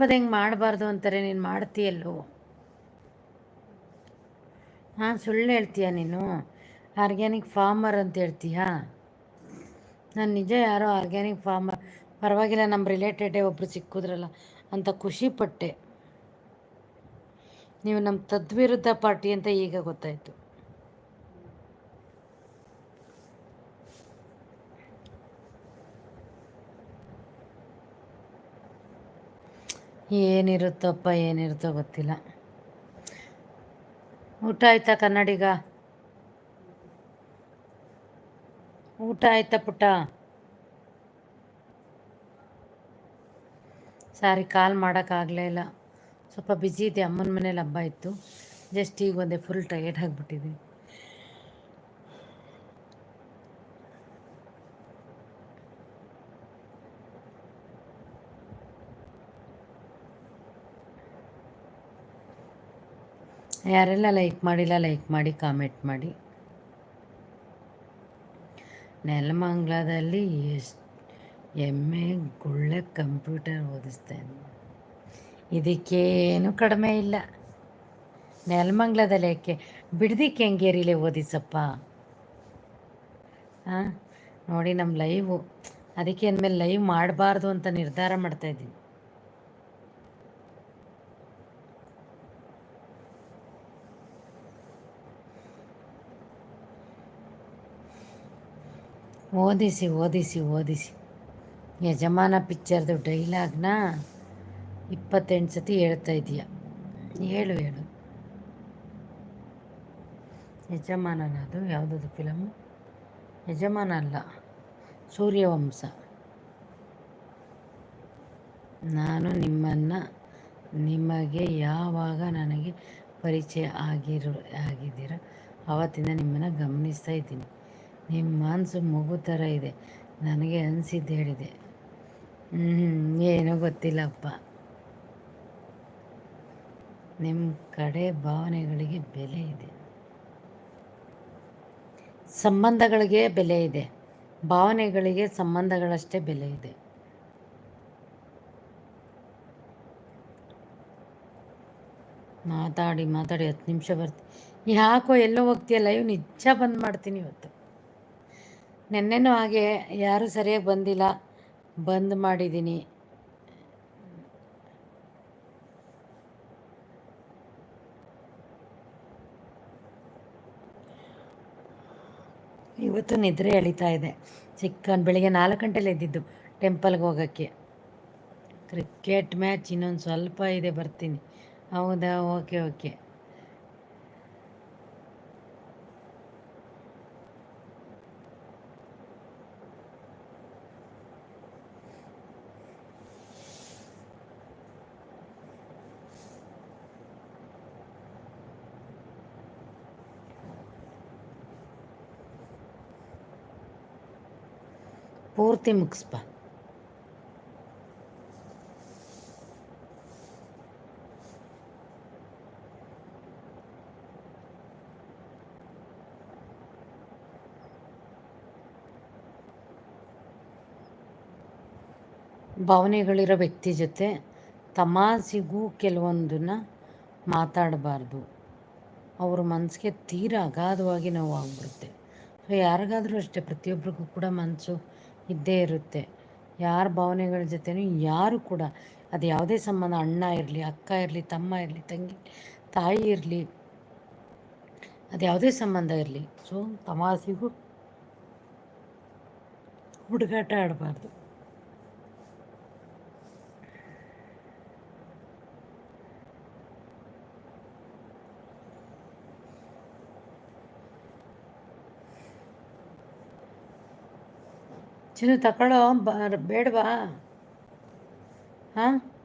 ಪದೇ ಹೆಂಗೆ ಮಾಡಬಾರ್ದು ಅಂತಾರೆ ನೀನು ಮಾಡ್ತೀಯಲ್ಲೋ? ಹಾಂ, ಸುಳ್ಳು ಹೇಳ್ತೀಯ ನೀನು? ಆರ್ಗ್ಯಾನಿಕ್ ಫಾರ್ಮರ್ ಅಂತ ಹೇಳ್ತೀಯಾ? ನಾನು ನಿಜ ಯಾರೋ ಆರ್ಗ್ಯಾನಿಕ್ ಫಾರ್ಮರ್. ಪರವಾಗಿಲ್ಲ ನಮ್ಮ ರಿಲೇಟೆಡೇ ಒಬ್ಬರು ಸಿಕ್ಕಿದ್ರಲ್ಲ, ಅಂತ ಖುಷಿಪಟ್ಟೆ ನೀವು ನಮ್ಮ ತದ್ವಿರುದ್ಧ ಪಾರ್ಟಿ ಅಂತ ಈಗ ಗೊತ್ತಾಯಿತು. ಏನಿರುತ್ತಪ್ಪ, ಏನಿರುತ್ತೋ ಗೊತ್ತಿಲ್ಲ. ಊಟ ಆಯ್ತಾ ಕನ್ನಡಿಗ? ಊಟ ಆಯ್ತಾ ಪುಟ್ಟ? ಸಾರಿ, ಕಾಲ್ ಮಾಡೋಕ್ಕಾಗಲೇ ಇಲ್ಲ. ಸ್ವಲ್ಪ ಬ್ಯುಸಿ ಇದೆ ಅಮ್ಮನ ಮನೇಲಿ ಹಬ್ಬ ಇತ್ತು. ಜಸ್ಟ್ ಈಗ ಒಂದೇ ಫುಲ್ ಟಯರ್ಡ್ ಆಗಿಬಿಟ್ಟಿದ್ದೀನಿ. ಯಾರೆಲ್ಲ ಲೈಕ್ ಮಾಡಿಲ್ಲ ಲೈಕ್ ಮಾಡಿ ಕಾಮೆಂಟ್ ಮಾಡಿ. ನೆಲಮಂಗ್ಲದಲ್ಲಿ ಎಷ್ಟು ಎಮ್ಮೆ ಗುಳ್ಳೆ ಕಂಪ್ಯೂಟರ್ ಓದಿಸ್ತೇನೆ. ಇದಕ್ಕೇನು ಕಡಿಮೆ ಇಲ್ಲ. ನೆಲಮಂಗ್ಲದಲ್ಲಿ ಯಾಕೆ? ಬಿಡದಿ ಕೆಂಗೇರಿಲೇ ಓದಿಸಪ್ಪ? ಹಾಂ ನೋಡಿ ನಮ್ಮ ಲೈವು ಅದಕ್ಕೆ ಅಂದಮೇಲೆ ಲೈವ್ ಮಾಡಬಾರ್ದು ಅಂತ ನಿರ್ಧಾರ ಮಾಡ್ತಾಯಿದ್ದೀನಿ ಓದಿಸಿ ಓದಿಸಿ ಓದಿಸಿ. ಯಜಮಾನ ಪಿಕ್ಚರ್ದು ಡೈಲಾಗ್ನ ಇಪ್ಪತ್ತೆಂಟು ಸತಿ ಹೇಳ್ತಾ ಇದೀಯ ಹೇಳು ಹೇಳು. ಯಜಮಾನನ ಅದು ಯಾವುದದು ಫಿಲಮ್ ಯಜಮಾನ ಅಲ್ಲ, ಸೂರ್ಯವಂಶ. ನಾನು ನಿಮ್ಮನ್ನು, ನಿಮಗೆ ಯಾವಾಗ ನನಗೆ ಪರಿಚಯ ಆಗಿರೋ, ಆಗಿದ್ದೀರ ಆವತ್ತಿಂದ ನಿಮ್ಮನ್ನು ಗಮನಿಸ್ತಾ ಇದ್ದೀನಿ. ನಿಮ್ಮ ಮನಸ್ಸು ಮಗು ಥರ ಇದೆ. ನನಗೆ ಅನಿಸಿದ್ದು ಹೇಳಿದೆ. ಹ್ಞೂ ಏನೂ ಗೊತ್ತಿಲ್ಲಪ್ಪ. ನಿಮ್ಮ ಕಡೆ ಭಾವನೆಗಳಿಗೆ ಬೆಲೆ ಇದೆ. ಸಂಬಂಧಗಳಿಗೆ ಬೆಲೆ ಇದೆ. ಭಾವನೆಗಳಿಗೆ ಸಂಬಂಧಗಳಷ್ಟೇ ಬೆಲೆ ಇದೆ. ಮಾತಾಡಿ ಮಾತಾಡಿ, ಹತ್ತು ನಿಮಿಷ ಬರ್ತೀನಿ ಯಾಕೋ ಎಲ್ಲೋ ಹೋಗ್ತೀಯ? ಲೈವ್ ನಿಜ ಬಂದ್ ಮಾಡ್ತೀನಿ ಇವತ್ತು. ನೆನ್ನೆನೂ ಹಾಗೆ ಯಾರೂ ಸರಿಯಾಗಿ ಬಂದಿಲ್ಲ. ಬಂದ್ ಮಾಡಿದ್ದೀನಿ ಇವತ್ತು ನಿದ್ರೆ ಎಳಿತಾ ಇದೆ. ಚಿಕ್ಕನ್ ಬೆಳಿಗ್ಗೆ ನಾಲ್ಕು ಗಂಟೆಲಿ ಎದ್ದಿದ್ದು ಟೆಂಪಲ್ಗೆ ಹೋಗೋಕ್ಕೆ. ಕ್ರಿಕೆಟ್ ಮ್ಯಾಚ್ ಇನ್ನೊಂದು ಸ್ವಲ್ಪ ಇದೆ ಬರ್ತೀನಿ. ಹೌದಾ? Okay okay. ಪೂರ್ತಿ ಮುಗಿಸ್ಪ. ಭಾವನೆಗಳಿರೋ ವ್ಯಕ್ತಿ ಜೊತೆ ತಮಾಸಿಗೂ ಕೆಲವೊಂದನ್ನು ಮಾತಾಡಬಾರ್ದು. ಅವ್ರ ಮನಸ್ಸಿಗೆ ತೀರಾ ಅಗಾಧವಾಗಿ ನೋವು ಆಗ್ಬಿಡುತ್ತೆ. ಸೊ ಯಾರಿಗಾದರೂ ಅಷ್ಟೇ ಪ್ರತಿಯೊಬ್ಬರಿಗೂ ಕೂಡ ಮನಸ್ಸು ಇದ್ದೇ ಇರುತ್ತೆ. ಯಾರ ಭಾವನೆಗಳ ಜೊತೆನೂ ಯಾರು ಕೂಡ, ಅದು ಯಾವುದೇ ಸಂಬಂಧ, ಅಣ್ಣ ಇರಲಿ, ಅಕ್ಕ ಇರಲಿ, ತಮ್ಮ ಇರಲಿ, ತಂಗಿ, ತಾಯಿ ಇರಲಿ, ಅದು ಯಾವುದೇ ಸಂಬಂಧ ಇರಲಿ. ಸೊ ತಮಾಸಿಗೂ ಹುಡುಗಾಟ ಆಡಬಾರ್ದು. ಚಿನ್ನು ತಗೊಳ್ಳೋ ಬ ಬೇಡವಾ? ಹಾಂ?